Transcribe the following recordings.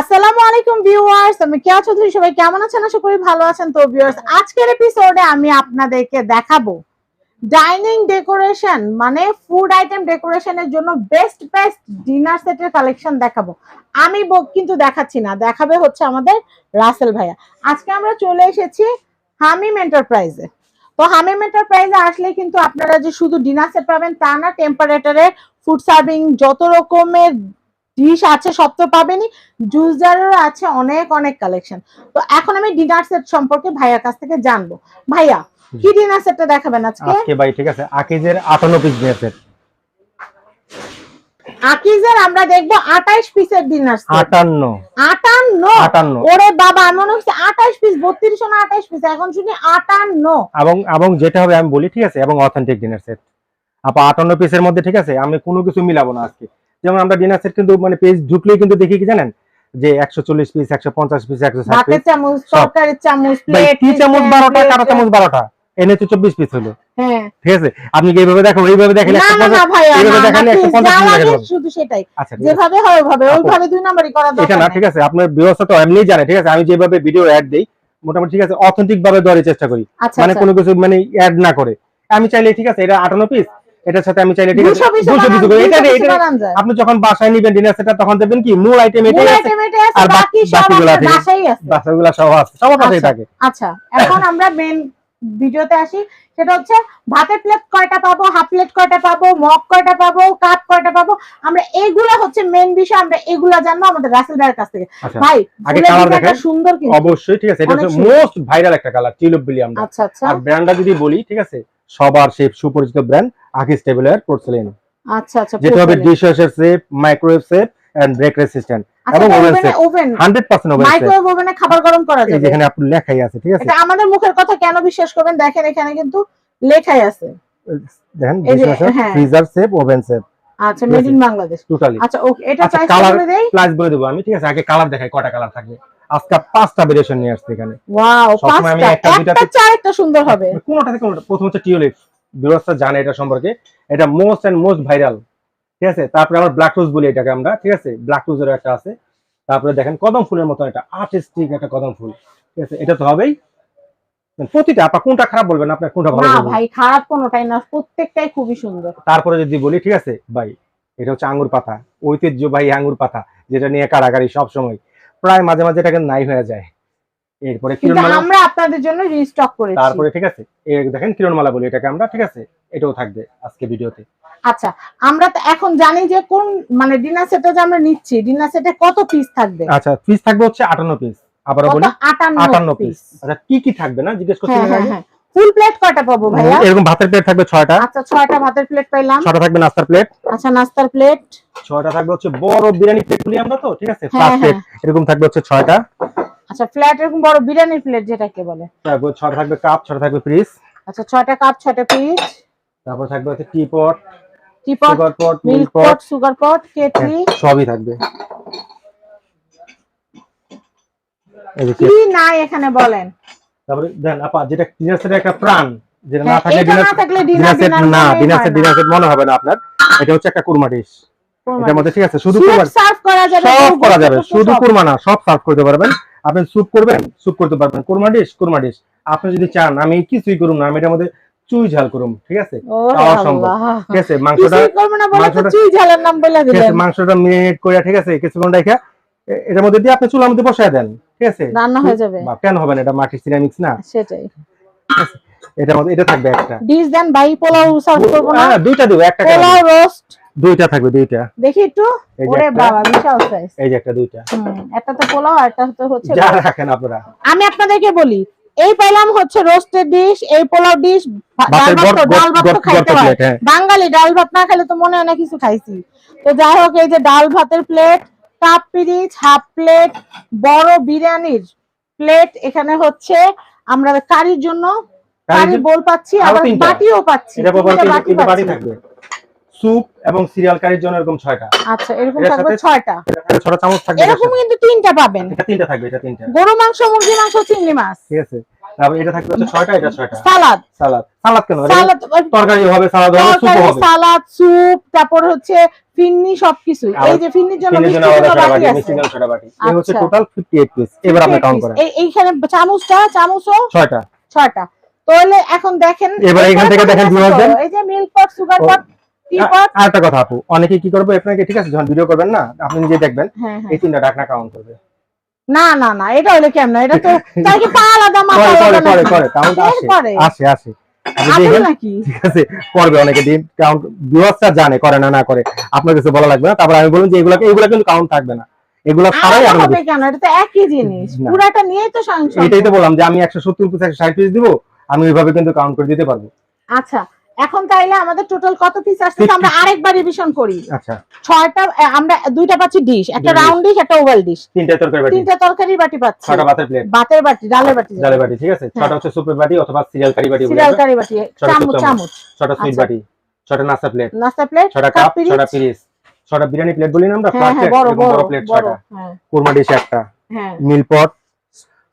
আসসালামু আলাইকুম ভিউয়ার্স, আমি কেয়া চৌধুরী, সবাই কেমন আছেন? আশা করি ভালো আছেন। তো ভিউয়ার্স, আজকের এপিসোডে আমি আপনাদেরকে দেখাবো ডাইনিং ডেকোরেশন মানে ফুড আইটেম ডেকোরেশনের জন্য বেস্ট বেস্ট ডিনার সেটের কালেকশন দেখাবো। আমি কিন্তু দেখাচ্ছি না, দেখাবে হচ্ছে আমাদের রাসেল ভাইয়া। আজকে আমরা চলে এসেছি হামিম এন্টারপ্রাইজে তো হামিম এন্টারপ্রাইজে আসলে কিন্তু আপনারা যে শুধু ডিনার সেট পাবেন তা না টেম্পারেচারে ফুড সার্ভিং যত রকমের ডিশ আছে সব তো পাবেনই। জুস জারেরও আছে অনেক অনেক কালেকশন তো এখন আমি ডিনার সেট সম্পর্কে ভাইয়ার কাছ থেকে জানব। ভাইয়া কি ডিনার সেটটা দেখাবেন আজকে? আজকে ভাই ঠিক আছে আকিজের আটান্ন পিস ডিনার সেট আকিজের আমরা দেখব আঠাইশ পিসের ডিনার সেট আটান্ন। আটান্ন? আটান্ন। ওরে বাবা আমার মনে হচ্ছে আঠাইশ পিস বত্রিশ না আঠাইশ পিস এখন শুনি আটান্ন। এবং এবং যেটা হবে আমি বলি ঠিক আছে এবং অথেন্টিক ডিনার সেট আপা আটান্ন পিসের মধ্যে ঠিক আছে আমি কোনো কিছু মিলাবো না আজকে। যেমন আমরা ডিনার সেট কিন্তু মানে পেজ ঢুকলেই কিন্তু দেখি কি জানেন? যে একশো চল্লিশ পিস একশো পঞ্চাশ পিস একশো ষাট ভাতের পিস চামচ সব। তরকারির চামচ প্লেট কি চামচ বারোটা কাটা চামচ বারোটা? এনে তো চব্বিশ পিস হলো। হ্যাঁ। ঠিক আছে? আপনি কি এইভাবে দেখো এইভাবে দেখেন না একশো না না পঞ্চাশ ভাইয়া এইভাবে না, না, দেখালে একশো please, পঞ্চাশ যা পিস লাগে শুধু সেটাই। আচ্ছা ঠিক আছে। যেভাবে হয় ওইভাবে ওইভাবে দুই নাম্বারই করা এটা না ঠিক আছে আপনার ব্যবস্থা তো এমনি জানে ঠিক আছে? আমি যেভাবে ভিডিও অ্যাড দেই মোটামুটি ঠিক আছে অথেন্টিক ভাবে দেওয়ার চেষ্টা করি। আচ্ছা মানে আচ্ছা। কোনো কিছু মানে অ্যাড না করে। আমি চাইলে ঠিক আছে এটা আটান্ন পিস এটার সাথে আমি চাইলে ঠিক আছে 200 পিসও দুশো পিস বানান- এটা এটা আপনি যখন বাসায় নিবেন ডিনার সেটা তখন দেখবেন কি মূল আইটেম এটাই আছে আর বাকি- বাকি সব বাকিগুলো আছে। বাসায় আছে। বাসাগুলো সব আছে সবার পাশেই আচ্ছা। থাকে। আচ্ছা এখন আমরা মেন ভিডিওতে আসি সেটা হচ্ছে ভাতের প্লেট কয়টা পাবো হাফ প্লেট কয়টা পাবো মগ কয়টা পাবো কাপ কয়টা পাবো আমরা এগুলা হচ্ছে মেন বিষয় আমরা এগুলা জানব আমাদের রাসেল ভাইয়ের কাছ থেকে। আচ্ছা ভাই আগে colour ডিজাইনটা সুন্দর কিন্তু। অবশ্যই ঠিক আছে এটা হচ্ছে মোস্ট ভাইরাল একটা কালার টিউলিপ বিলি আমরা। আচ্ছা আচ্ছা। আর ব্র্যান্ডটা যদি বলি ঠিক আছে সবার সেই সুপরিচিত ব্র্যান্ড আকিস টেবিলের পোর্সেলিন আচ্ছা আচ্ছা যেটা হবে porcelain। Dish washer safe microwave safe and break resistant আচ্ছা এবং ওভেনে। ওভেন 100% ওভেন সেফ মাইক্রোওয়েভ ওভেনে খাবার গরম করা যাবে। যেখানে আপনি লেখাই আছে ঠিক আছে? এটা আমাদের মুখের কথা কেন বিশ্বাস করবেন? দেখেন এখানে কিন্তু লেখাই আছে। দেখেন এই যে, ডিশ ওয়াশার হ্যাঁ। ফ্রিজার সেফ ওভেন সেফ আচ্ছা মেড ইন বাংলাদেশ টোটালি আচ্ছা ওকে এটা আচ্ছা, প্রাইস বলে দেই? প্লাস বলে দেবো আমি ঠিক আছে? আগে কালার দেখাই কটা কালার থাকবে। আজকে পাঁচটা ভেরিয়েশন নিয়ে আসছে এখানে। ওয়াও পাঁচটা। একটা একটা দুইটাতে- চার একটা সুন্দর হবে। কোনোটা থেকে কোনোটা প্রথম হচ্ছে টিউলিপ বিরস্তা জানে এটা সম্পর্কে। এটা মোস্ট এন্ড মোস্ট ভাইরাল ঠিক আছে? তারপরে আমরা ব্ল্যাক রোজ বলি এটাকে আমরা। ঠিক আছে? ব্ল্যাক রোজের একটা আছে। তারপরে দেখেন কদম ফুলের মতো একটা আর্টিস্টিক একটা কদম ফুল। ঠিক আছে? এটা তো হবেই। প্রতিটা আপা কোনটা খারাপ বলবেন? আপনার কোনটা ভালো না ভাই খারাপ কোনোটাই না। প্রত্যেকটাই খুবই সুন্দর। তারপরে যদি বলি ঠিক আছে? ভাই এটা হচ্ছে আঙ্গুর পাতা। ঐতিহ্য ভাই আঙ্গুর পাতা যেটা নিয়ে কারাগারি সব সময় প্রায় মাঝে মাঝে এটাকে নাই হয়ে যায়। এরপরে কিরণমালা আমরা আপনাদের জন্য রিস্টক করেছি। তারপরে ঠিক আছে? এই দেখেন কিরণমালা বলি এটাকে আমরা ঠিক আছে? এটাও থাকবে আজকে ভিডিওতে। আচ্ছা আমরা তো এখন জানি যে কোন মানে ডিনার সেটে যে আমরা নিচ্ছি ডিনার সেটে কত পিস থাকবে? আচ্ছা পিস থাকবে হচ্ছে আটান্ন পিস আবারও কত? বলি আটান্ন আটান্ন পিস পিস আচ্ছা কি কি থাকবে না? জিজ্ঞেস করছি হ্যাঁ হ্যাঁ হ্যাঁ। ফুল প্লেট কয়টা পাবো ভাইয়া? এরকম ভাতের প্লেট থাকবে ছয়টা। আচ্ছা ছয়টা ভাতের প্লেট পাইলাম। ছটা থাকবে নাস্তার প্লেট আচ্ছা নাস্তার প্লেট ছয়টা থাকবে হচ্ছে বড় বিরিয়ানি প্লেট আমরা তো ঠিক আছে? হ্যাঁ, পাঁচ হ্যাঁ। প্লেট এরকম থাকবে হচ্ছে ছয়টা। আচ্ছা ফ্ল্যাট এরকম বড় বিরিয়ানির প্লেট যেটাকে বলে। তারপর ছটা থাকবে কাপ ছটা থাকবে ফ্রিজ আচ্ছা ছয়টা কাপ ছয়টা পিস তারপর থাকবে হচ্ছে tea pot teapot sugar pot milk pot pot sugar pot kettle সবই থাকবে। কি নাই এখানে বলেন? তারপরে দেন আপা যেটা ডিনার সেটের একটা প্রাণ যেটা না হ্যাঁ, থাকলে ডিনার না থাকলে ডিনার সেট না ডিনার সেট ডিনার সেট মনে হবে না আপনার। এটা হচ্ছে একটা কুরমা ডিশ এটার মধ্যে ঠিক আছে শুধু কুরমা সার্ভ করা যাবে সব করা যাবে শুধু। কুরমা না সব সার্ভ করতে পারবেন। আপনি স্যুপ করবেন স্যুপ করতে পারবেন। কুরমা ডিশ কুরমা ডিশ আপনি যদি চান আমি কিছুই করুম না আমি এটার মধ্যে চুই ঝাল করুম ঠিক আছে? খাওয়া সম্ভব। ঠিক আছে মাংসটা মাংসটা- চুই ঝালের নাম বলে দিলেন ঠিক আছে মাংসটা মিনিট করে ঠিক আছে কিছুক্ষণ রেখে এটার মধ্যে দিয়ে আপনি চুলার মধ্যে বসায় দেন ঠিক আছে? রান্না হয়ে যাবে। বা কেন হবে না এটা মাটির সিরামিক্স না? সেটাই। এটার মধ্যে এটা থাকবে একটা। ডিশ দেন ভাই পোলাও সার্ভ করব না। হ্যাঁ, দুইটা দিব একটা পোলাও রোস্ট দুইটা থাকবে দুইটা। দেখি একটু? ওরে বাবা বিশাল সাইজ এই যে একটা দুইটা। একটা তো পোলাও আর একটা তো হচ্ছে যা রাখেন আপনারা। আমি আপনাদেরকে বলি এই পেলাম হচ্ছে রোস্টেড ডিশ এই পোলাও ডিশ ডাল ভাত ডাল ভাত খাইতে হয়। হ্যাঁ। বাঙালি ডাল ভাত না খেলে তো মনে হয় না কিছু খাইছি। তো যাই হোক এই যে ডাল ভাতের প্লেট কাপ পিরিচ হাফ প্লেট বড় বিরিয়ানির প্লেট এখানে হচ্ছে আমরা কারির জন্য কারি বোল পাচ্ছি আবার বাটিও পাচ্ছি। এটা বাটি। থাকবে। স্যুপ এবং সিরিয়াল কারির জন্য এরকম ছয়টা। আচ্ছা এরকম থাকবে ছয়টা। ছটা চামচ থাকবে এরকম কিন্তু তিনটা পাবেন। এটা তিনটা থাকবে এটা তিনটা। গরু মাংস মুরগি মাংস চিংড়ি মাছ। ঠিক আছে। তারপর এটা থাকবে হচ্ছে ছয়টা এটা ছয়টা। সালাদ। সালাদ। সালাদ কেন? সালাদ তরকারি হবে সালাদ হবে স্যুপ হবে। সালাদ স্যুপ তারপর হচ্ছে ফিন্নি সবকিছু এই যে ফিন্নির জন্য ছটা বাটি আছে। মিষ্টি এই হচ্ছে। টোটাল 58 পিস এবার আপনি কাউন্ট করেন এই এইখানে চামচটা চামচও? ছয়টা। ছয়টা। তাহলে এখন দেখেন এবার এখান থেকে দেখেন এই যে milk pot sugar pot tea পট আর একটা কথা আপু অনেকে কি করবে আপনাকে ঠিক আছে যখন ভিডিও করবেন না আপনি নিজে দেখবেন হ্যাঁ হ্যাঁ। এই তিনটা ঢাকনা কাউন্ট করবে। না না না এটা হলে কেমন? এটা তো তাই কি পা আলাদা মাথা করে করে আলাদা করে করে কাউন্ট আসে আসে করবে অনেকে কাউন্ট ভিউয়ার্সরা জানে করে না না করে। আপনার কিছু বলা লাগবে না তারপর আমি বলুন যে এগুলো এগুলো কিন্তু কাউন্ট থাকবে না। এগুলো ছাড়াই আলাদা হবে কেন? এটা তো একই জিনিস। পুরাটা নিয়েই তো সংসার এটাই তো বললাম যে আমি একশো সত্তর পিস একশো ষাট পিস দিব আমি ওইভাবে কিন্তু কাউন্ট করে দিতে পারব। আচ্ছা এখন তাইলে আমাদের টোটাল কত পিস আসছে আমরা আরেকবার রিভিশন করি। আচ্ছা। ছয়টা আমরা দুইটা পাচ্ছি ডিশ একটা রাউন্ড ডিশ একটা ওভাল ডিশ তিনটা তরকারি বাটি। তিনটা তরকারি বাটি পাচ্ছি। ছটা ভাতের প্লেট ভাতের বাটি ডালের বাটি। ডালের বাটি ঠিক আছে? ছটা হচ্ছে সুপের বাটি অথবা সিরিয়াল কারি বাটি সিরিয়াল কারি বাটি চামচ চামচ। ছটা সুইট আচ্ছা। বাটি ছটা নাস্তা প্লেট নাস্তা প্লেট ছটা কাপ ছটা পিরিস ছটা বিরিয়ানি প্লেট বলি না আমরা? হ্যাঁ ফ্লাট হ্যাঁ প্লেট বড় প্লেট হ্যাঁ। কুরমা ডিশ একটা। হ্যাঁ। মিল পট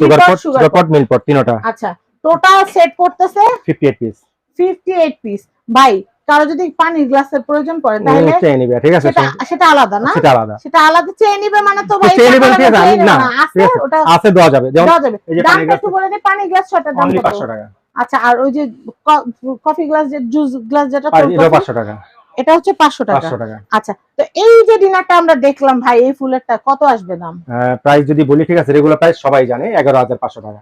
সুগার পট সুগার পট মিল পট তিনটা। আচ্ছা টোটাল সেট করতেছে 58 পিস ফিফটি এইট পিস ভাই কারও যদি পানির গ্লাসের প্রয়োজন পড়ে তাহলে চেয়ে নিবে ঠিক আছে সেটা আলাদা না? সেটা আলাদা। সেটা আলাদা চেয়ে নিবে মানে তো ভাই চেয়ে টাকা ঠিক আছে, নিবে না। আছে ওটা আছে দেওয়া যাবে। যেমন এই যে পানির গ্লাস বলে পানির গ্লাস দাম কত? 500 টাকা। আচ্ছা আর ওই যে কফি গ্লাস যে জুস গ্লাস যেটা এটা 500 টাকা। এটা হচ্ছে পাঁচশো টাকা। 500 টাকা। আচ্ছা তো এই যে ডিনারটা আমরা দেখলাম ভাই এই ফুলেরটা কত আসবে দাম? প্রাইস যদি বলি ঠিক আছে রেগুলার প্রাইস সবাই জানে 11500 টাকা।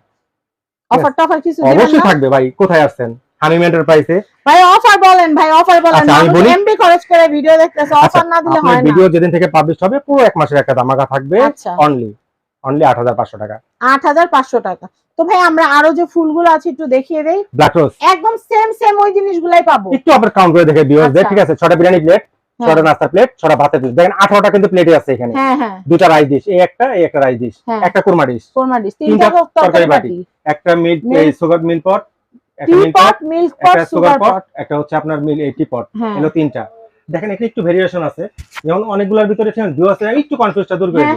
অফার টফার কিছু অবশ্যই থাকবে ভাই কোথায় আসছেন? হামিম এন্টারপ্রাইসে ভাই অফার বলেন ভাই অফার বলেন। আচ্ছা, আমি বলি? এমবি খরচ করে ভিডিও দেখতেছে আচ্ছা অফার না দিলে হয় না। ভিডিও যেদিন থেকে পাবলিশ হবে পুরো এক মাসের একটা দামাকা থাকবে আচ্ছা। অনলি অনলি 8500 টাকা। আট হাজার পাঁচশো টাকা। তো ভাই আমরা আরও যে ফুলগুলো আছে একটু দেখিয়ে দেই। ব্ল্যাক রোজ একদম সেম সেম ওই জিনিসগুলাই পাবো। একটু আপনার কাউন্ট করে দেখে ভিউয়ার্সদের আচ্ছা। ঠিক আছে? ছটা বিরিয়ানি প্লেট হ্যাঁ। ছটা নাস্তা প্লেট ছটা ভাতের প্লেট দেখেন 18টা কিন্তু প্লেটে আছে এখানে। হ্যাঁ হ্যাঁ। দুটা রাইস ডিশ এই একটা এই একটা রাইস ডিশ হ্যাঁ। একটা কুরমা ডিশ কোরমা ডিশ তিনটা তরকারি বাটি। একটা মিল সুগার মিল পট একটা টি মিল পট পট মিল্ক পট একটা সুগার সুগার পট পট একটা হচ্ছে আপনার মিল এইটি পট তিনটা। দেখেন এখানে একটু ভেরিয়েশন আছে। যেমন অনেকগুলোর ভিতরে ভিউয়ার্সরা একটু কনফিউজটা দূর করে দিই।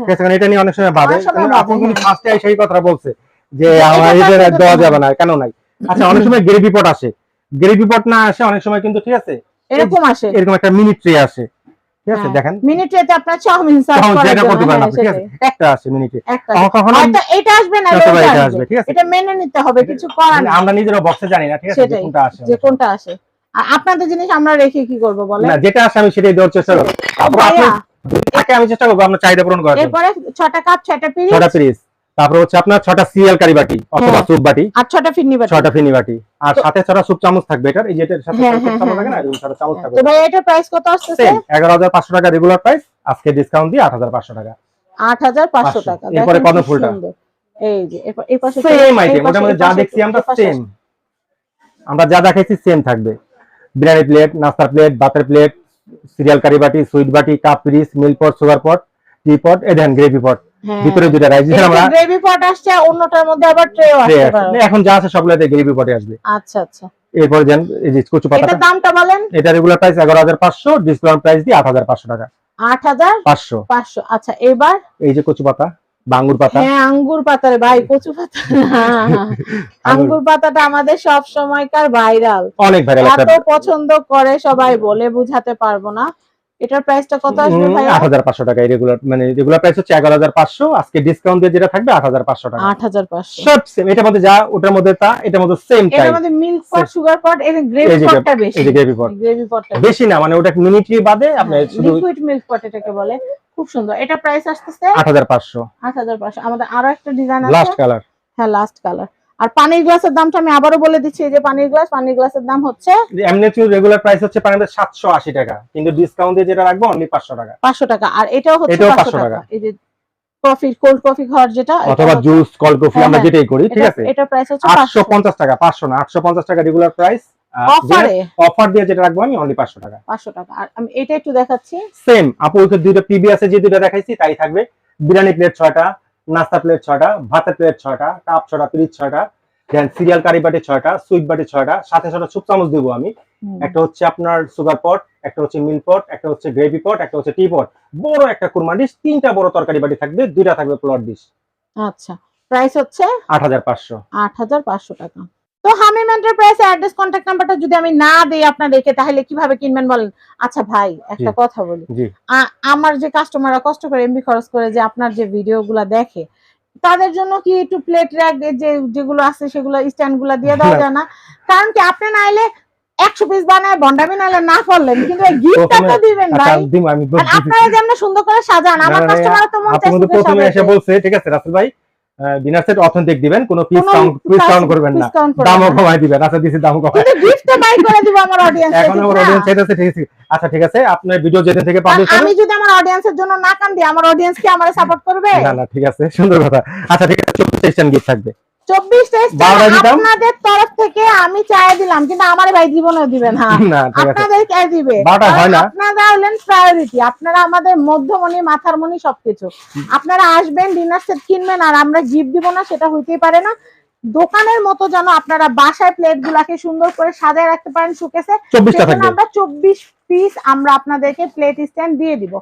ঠিক আছে এটা নিয়ে অনেক সময় ভাবে আপনি কিন্তু হ্যাঁ। ফার্স্টে সেই কথা বলছে যে আমার এটা দেওয়া যাবে না কেন নাই? আচ্ছা অনেক সময় গ্রেভি পট আসে। গ্রেভি পট না আসে অনেক সময় কিন্তু ঠিক আছে এরকম আসে। এরকম একটা মিনি ট্রে আসে। ঠিক আছে। দেখেন। মিনিট আপনার চাউমিন সার্ভ তখন করার করতে পারেন আপনি ঠিক আছে? একটা আসে মিনিটে। কখনো হয়তো এটা আসবে না এটা এটা আসবে। আসবে ঠিক আছে? এটা মেনে নিতে হবে কিছু করার নেই। আমরা নিজেরা বক্সে জানি না ঠিক আছে কোনটা আসে যে কোনটা আসে। আর আপনাদের জিনিস আমরা রেখে কি করব বলে না যেটা আসে আমি সেটাই দেওয়ার চেষ্টা করব। তারপর আপনি আমি চেষ্টা করব চাহিদা পূরণ করার এরপরে ছটা কাপ ছটা পিস পিরিস তারপর হচ্ছে আপনার ছটা সিরিয়াল কারি বাটি অথবা হ্যাঁ। স্যুপ বাটি। আর ছটা ফিরনি বাটি। ছটা ফিনি বাটি। আর সাথে ছটা স্যুপ চামচ থাকবে এটার। এই যে এটার সাথে হ্যাঁ, হ্যাঁ, চামচ হ্যাঁ, থাকে না? ছটা চামচ থাকবে। তো ভাই এটার প্রাইস কত সেম এগারো টাকা রেগুলার প্রাইস আজকে ডিসকাউন্ট দিয়ে আট হাজার পাঁচশো টাকা। আট হাজার পাঁচশো 500 টাকা। এরপরে দেখেন কত কি ফুলটা? এই যে এই পাশে সেম আইটেম পাশে- ওটার যা দেখছি আমরা সেম আমরা যা দেখাইছি সেম থাকবে। বিরিয়ানি প্লেট নাস্তার প্লেট ভাতের প্লেট সিরিয়াল কারি বাটি সুইট বাটি কাপ পিরিস মিল pot sugar pot tea pot এ দেখেন গ্রেভি পট। ভিতরে দুটা রাইস দিয়েছেন আমরা। গ্রেভি পট আসছে অন্যটার মধ্যে আবার ট্রেও tray আসতে এখন যা আছে সবগুলোতে গ্রেভি পটে আসবে। আচ্ছা আচ্ছা। এরপর দেন এই যে কচু পাতাটা। এটার দামটা বলেন। এটা রেগুলার প্রাইস এগারো হাজার পাঁচশো ডিসকাউন্ট প্রাইস দিয়ে হাজার পাঁচশো টাকা। আট হাজার পাঁচশো। পাঁচশো। আচ্ছা এবার? এই যে কচু পাতা বাঙ্গুর পাতা। হ্যাঁ আঙ্গুর পাতারে ভাই কচু পাতা। হ্যাঁ, হ্যাঁ। আঙ্গুর পাতাটা আমাদের সব সময়কার ভাইরাল। অনেক ভাইরাল এত পছন্দ করে সবাই বলে বুঝাতে পারব না। এটার প্রাইসটা কত আসবে হাজার পাঁচশো টাকা রেগুলার মানে রেগুলার প্রাইস হচ্ছে এগারো হাজার পাঁচশো। আজকে ডিসকাউন্ট দিয়ে যেটা থাকবে আট হাজার পাঁচশো টাকা। আট হাজার পাঁচশো। সব সেম এটার মধ্যে যা ওটার মধ্যে তা এটার মধ্যে সেম এটার মধ্যে মিল্ক পট সুগার পট এর গ্রেভি পটটা বেশি। এই গ্রেভি পট গ্রেভি পটটা বেশি। না মানে ওটা মিনিটলি বাদে আপনার শুধু লিকুইড মিল্ক পট এটাকে বলে। খুব সুন্দর। এটা প্রাইস আসতেছে আট হাজার পাঁচশো। আট হাজার পাঁচশো। আমাদের আরও একটা ডিজাইন লাস্ট আছে কালার হ্যাঁ লাস্ট কালার আর পানির গ্লাসের দামটা আমি আবারও বলে দিচ্ছি এই যে পানির গ্লাস পানির গ্লাসের দাম হচ্ছে এমনি রেগুলার প্রাইস হচ্ছে পানিতে সাতশো আশি টাকা কিন্তু ডিসকাউন্ট দিয়ে যেটা রাখব অনলি পাঁচশো টাকা। পাঁচশো টাকা আর এটাও হচ্ছে 500 টাকা। এই যে কফি কোল্ড কফি খাওয়ার যেটা এটা অথবা জুস কল কফি হ্যাঁ, আমরা হ্যাঁ। যেটাই করি ঠিক এটা- আছে? এটার প্রাইস হচ্ছে আটশো পাঁচশো পঞ্চাশ টাকা পাঁচশো না আটশো পঞ্চাশ টাকা রেগুলার প্রাইস অফারে অফার দিয়ে যেটা রাখব আমি অনলি পাঁচশো টাকা। পাঁচশো টাকা। আর আমি এটা একটু দেখাচ্ছি। সেম আপু ওই দুইটা প্রিভিয়াসে যে দুইটা দেখাইছি তাই থাকবে। বিরিয়ানি প্লেট ছয়টা নাস্তা প্লেট ছটা ভাতের প্লেট ছয়টা কাপ ছটা পিরিচ ছটা দেন সিরিয়াল কারি বাটি ছয়টা সুইট বাটি ছয়টা সাথে সাথে সুপ চামচ দিব আমি। একটা হচ্ছে আপনার সুগার পট একটা হচ্ছে মিল পট একটা হচ্ছে গ্রেভি পট একটা হচ্ছে টি পট বড় একটা কুরমা ডিশ তিনটা বড় তরকারি বাটি থাকবে দুইটা থাকবে প্লট ডিশ আচ্ছা। প্রাইস হচ্ছে? আট হাজার পাঁচশো। আট হাজার পাঁচশো টাকা। তো হামিম এন্টারপ্রাইজ অ্যাড্রেস কন্ট্যাক্ট নাম্বারটা যদি আমি না দেই আপনাদেরকে তাহলে কীভাবে কিনবেন বলেন? আচ্ছা ভাই একটা কথা বলি। আমার যে কাস্টমাররা কষ্ট করে এমবি খরচ করে যে আপনার যে ভিডিওগুলো দেখে তাদের জন্য কি একটু প্লেট র্যাক যে যেগুলো আছে সেগুলো স্ট্যান্ডগুলো দিয়ে দেওয়া না। যায় না? কারণ কি আপনি নাইলে একশো পিস বানায় বন্ডামি নাইলে না করলেন কিন্তু গিফটটা তো দিবেন আচ্ছা ভাই। আপনারা যেমন সুন্দর করে সাজান আমার না, না, কাস্টমার তো মন সুন্দর প্রথমে এসে বলছে ঠিক আছে রাসেল ভাই ডিনার সেট অথেন্টিক দিবেন কোনো পিস কাউন্ট পিস কাউন্ট করবেন না। দামও কমাই দিবেন। আচ্ছা দিছি দাম কমাই কিন্তু গিফটটা বাই করে দিব আমার অডিয়েন্স এখন আমার অডিয়েন্স ঠিক আছে। আচ্ছা ঠিক আছে আপনার ভিডিও যেদিন থেকে পাবলিশ আমি যদি আমার অডিয়েন্সের জন্য না কান দিই আমার অডিয়েন্স কি আমারে সাপোর্ট করবে? না না ঠিক আছে সুন্দর কথা। আচ্ছা ঠিক আছে চব্বিশ সেশন গিফট থাকবে। আপনাদের তরফ থেকে আমি চাই দিলাম কিন্তু আমার ভাই জীবনেও দিবেন না। আপনাদের কে দিবে? বারোটা না। কারণ আপনারা হলেন প্রায়োরিটি আপনারা আমাদের মধ্যমণি মাথার মণি সবকিছু। আপনারা আসবেন ডিনার সেট কিনবেন আর আমরা গিফট দিব না সেটা হইতেই পারে না। দোকানের মতো যেন আপনারা বাসায় প্লেট গুলাকে সুন্দর করে সাজায় রাখতে পারেন শুকেছে আমরা চব্বিশ পিস আমরা আপনাদেরকে প্লেট স্ট্যান্ড দিয়ে দিব।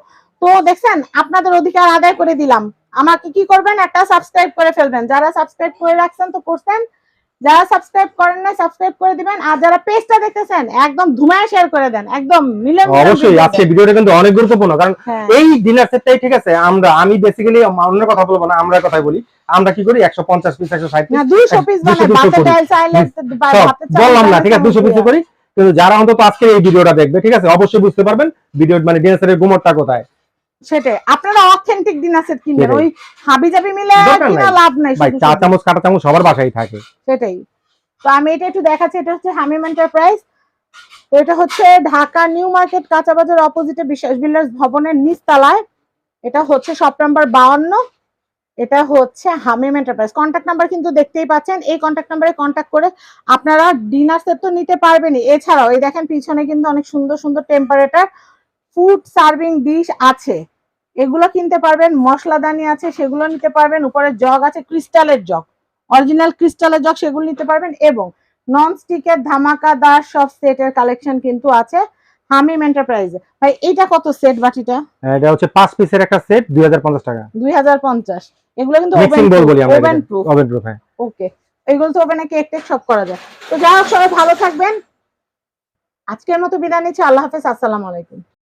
তো দেখছেন আপনাদের অধিকার আদায় করে দিলাম। আমাকে কি করবেন? একটা সাবস্ক্রাইব করে ফেলবেন। যারা সাবস্ক্রাইব করে রাখছেন তো করছেন যারা সাবস্ক্রাইব করেন না সাবস্ক্রাইব করে দিবেন। আর যারা পেজটা দেখতেছেন একদম ধুমায় শেয়ার করে দেন। একদম মিলে অবশ্যই আজকে ভিডিওটা কিন্তু অনেক গুরুত্বপূর্ণ। কারণ হ্যাঁ। এই ডিনার সেটটাই ঠিক আছে আমরা আমি বেসিক্যালি অন্য কথা বলব না আমরা কথাই বলি। আমরা কি করি? একশো পঞ্চাশ পিস একশো ষাট না পিস দুইশো পিস 200 মানে ভাতে বললাম না ঠিক আছে দুশো চামচ পিস করি। কিন্তু যারা অন্তত আজকে এই ভিডিওটা দেখবে ঠিক আছে? অবশ্যই বুঝতে পারবেন ভিডিও মানে ডিনার সেটের গুমরটা কোথায়। সেটাই। আপনারা অথেন্টিক ডিনার সেট কিনবেন ওই হাবি জাবি মিলে দরকার কিনা লাভ নাই ভাই চা চামচ কাটা চামচ সবার বাসায় থাকে। সেটাই। তো আমি এটা একটু দেখাচ্ছি এটা হচ্ছে হামিম এন্টারপ্রাইজ তো এটা হচ্ছে ঢাকা নিউ মার্কেট কাঁচা বাজার অপোজিটে বিশ্বাস বিল্ডার্স ভবনের নিচতলায়। এটা হচ্ছে শপ নাম্বার বাউন্ন। এটা হচ্ছে হামিম এন্টারপ্রাইজ কন্ট্যাক্ট নাম্বার কিন্তু দেখতেই পাচ্ছেন। এই কন্ট্যাক্ট নাম্বারে কন্ট্যাক্ট করে আপনারা ডিনার সেট তো নিতে পারবেনই। এছাড়াও এই দেখেন পিছনে কিন্তু অনেক সুন্দর সুন্দর টেম্পারেটার ফুড সার্ভিং ডিশ আছে। এগুলো কিনতে পারবেন মশলাদানি আছে সেগুলো নিতে পারবেন উপরে জগ আছে ক্রিস্টালের জগ। অরিজিনাল ক্রিস্টালের জগ সেগুলো নিতে পারবেন এবং নন স্টিকের ধামাকাদার সব সেটের কালেকশন কিন্তু আছে হামিম এন্টারপ্রাইজে ভাই এইটা কত সেট বাটিটা? এটা হচ্ছে পাঁচ পিসের একটা সেট দুই হাজার পঞ্চাশ টাকা। দুই হাজার পঞ্চাশ। এগুলো কিন্তু ওভেন বোল বলি আমরা ওভেন প্রুফ ওভেন প্রুফ হ্যাঁ। ওকে এগুলো তো ওভেনে কেক টেক সব করা যায়। তো যাই হোক সবাই ভালো থাকবেন। আজকের মতো বিদায় নিচ্ছি আল্লাহ হাফেজ আসসালামু আলাইকুম।